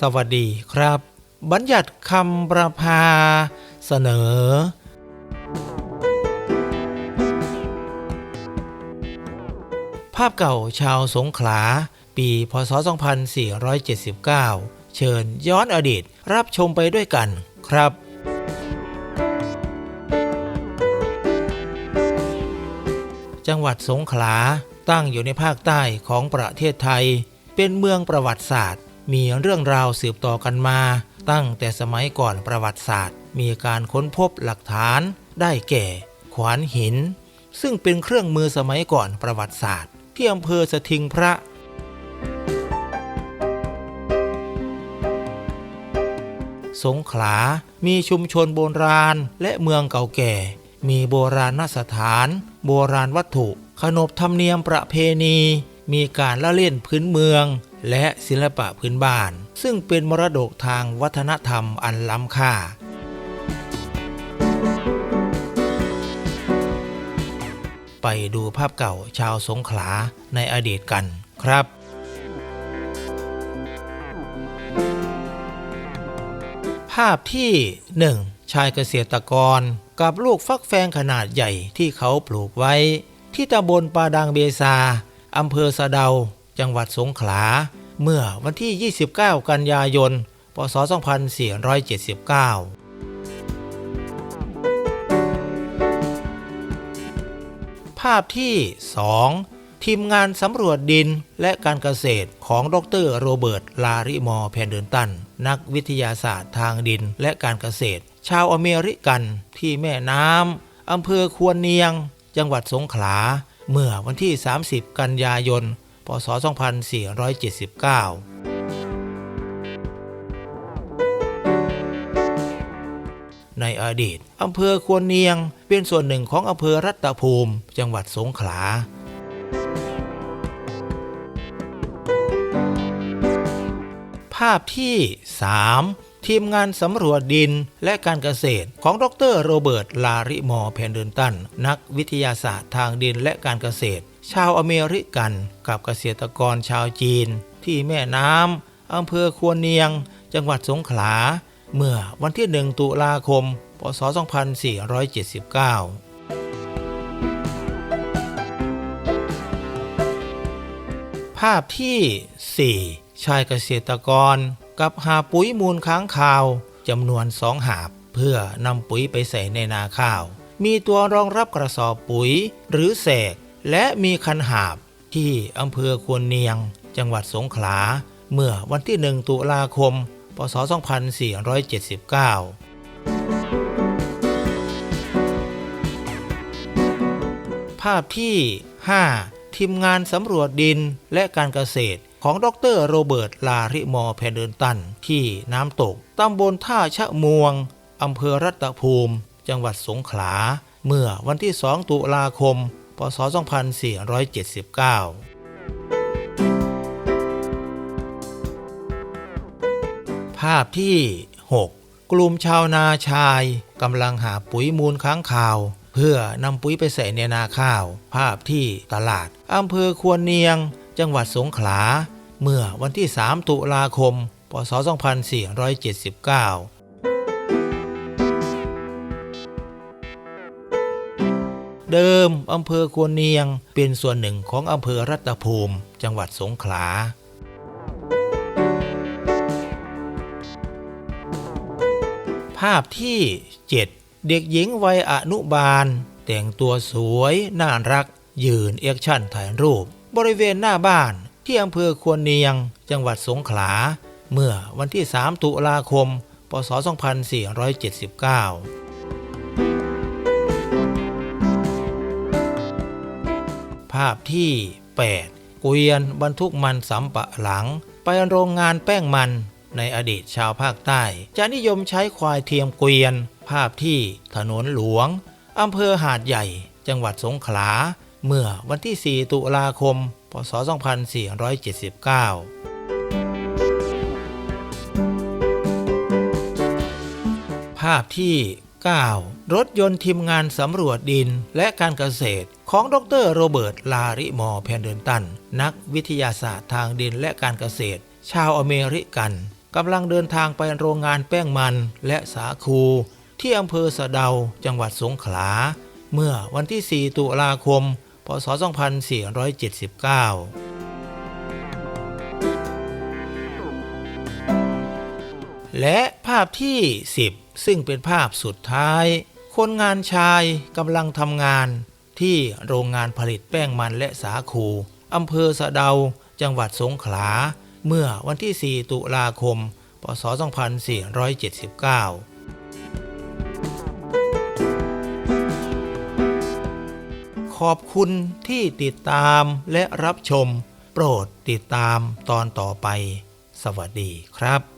สวัสดีครับ บัญญัติคำประพา เสนอ ภาพเก่าชาวสงขลา ปีพศ 2479 เชิญย้อนอดีตรับชมไปด้วยกันครับจังหวัดสงขลาตั้งอยู่ในภาคใต้ของประเทศไทย เป็นเมืองประวัติศาสตร์ มีเรื่องราวสืบต่อกันมา ตั้งแต่สมัยก่อนประวัติศาสตร์ มีการค้นพบหลักฐาน ได้แก่ ขวานหิน ซึ่งเป็นเครื่องมือสมัยก่อนประวัติศาสตร์ ที่อำเภอสถิงพระสงขลา มีชุมชนโบราณและเมืองเก่าแก่ มีโบราณสถาน โบราณวัตถุ ขนบธรรมเนียมประเพณี มีการละเล่นพื้นเมือง และศิลปะพื้นบ้าน ซึ่งเป็นมรดกทางวัฒนธรรมอันล้ำค่าไปดูภาพเก่าชาวสงขลาในอดีตกันครับ ภาพที่ 1. ชายเกษตรกรกับลูกฟักแฟงขนาดใหญ่ที่เขาปลูกไว้ ที่ตำบลปาดังเบซาอำเภอสะเดา จังหวัดสงขลา เมื่อวันที่ 29 กันยายน พศ 2479ภาพที่ 2 ทีมงานสำรวจดินและการเกษตรของดรโรเบิร์ต ลาริมอร์แพนเดิลตัน นักวิทยาศาสตร์ทางดินและการเกษตร ชาวอเมริกันที่แม่น้ำอำเภอควรเนียง จังหวัดสงขลา เมื่อวันที่ 30 กันยายน พศ 2479ในอดีต อำเภอควรเนียง เป็นส่วนหนึ่งของอำเภอรัตภูมิ จังหวัดสงขลา ภาพที่ 3 ทีมงานสำรวจดินและการเกษตรของดรโรเบิร์ต ลาริมอร์แพนเดิลตัน นักวิทยาศาสตร์ทางดินและการเกษตร ชาวอเมริกันกับเกษตรกรชาวจีน ที่แม่น้ำอำเภอควรเนียง จังหวัดสงขลา เมื่อวันที่ 1 ตุลาคม พศ 2479ภาพที่ 4 ชายเกษตรกร กับหาปุ๋ยมูลค้างคาวจำนวนสองหาบ เพื่อนำปุ๋ยไปใส่ในนาข้าว มีตัวรองรับกระสอบปุ๋ย หรือแสก และมีคันหาบที่อำเภอควรเนียง จังหวัดสงขลา เมื่อวันที่ 1 ตุลาคม พศ 2479ภาพที่ 5 ทีมงานสำรวจดินและการเกษตรของดรโรเบิร์ต ลาริมอร์แพนเดิลตัน ที่น้ำตกตำบลท่าชะมวงอำเภอรัตภูมิ จังหวัดสงขลา เมื่อวันที่ 2 ตุลาคม พศ 2479 ภาพที่ 6 กลุ่มชาวนาชายกำลังหาปุ๋ยมูลค้างคาว เพื่อนำปุ๋ยไปใส่ในนาข้าว ภาพที่ตลาดอำเภอควรเนียง จังหวัดสงขลา เมื่อวันที่ 3 ตุลาคม พศ 2479 เดิมอำเภอควรเนียง เป็นส่วนหนึ่งของอำเภอรัตภูมิ จังหวัดสงขลาภาพที่ 7 เด็กหญิงวัยอนุบาล แต่งตัวสวยน่ารัก ยืนเอ็กชั่นถ่ายรูป บริเวณหน้าบ้านที่อำเภอควรเนียง จังหวัดสงขลา เมื่อวันที่ 3 ตุลาคม พศ 2479 ภาพที่ 8 เกวียนบรรทุกมันสำปะหลัง ไปโรงงานแป้งมันในอดีตชาวภาคใต้ จะนิยมใช้ควายเทียมเกวียน ภาพที่ถนนหลวงอำเภอหาดใหญ่ จังหวัดสงขลา เมื่อวันที่ 4 ตุลาคม พศ 2479ภาพที่ 9 รถยนต์ทีมงานสำรวจดินและการเกษตร ของดรโรเบิร์ต ลาริมอร์แพนเดิลตัน นักวิทยาศาสตร์ทางดินและการเกษตร ชาวอเมริกันกำลังเดินทางไปโรงงานแป้งมันและสาคู ที่อำเภอสะเดาจังหวัดสงขลา เมื่อวันที่ 4 ตุลาคม พศ 2479และภาพที่ 10 ซึ่งเป็นภาพสุดท้าย คนงานชายกำลังทำงาน ที่โรงงานผลิตแป้งมันและสาคูอำเภอสะเดา จังหวัดสงขลา เมื่อวันที่ 4 ตุลาคม พศ 2479ขอบคุณที่ติดตามและรับชม โปรดติดตามตอนต่อไป สวัสดีครับ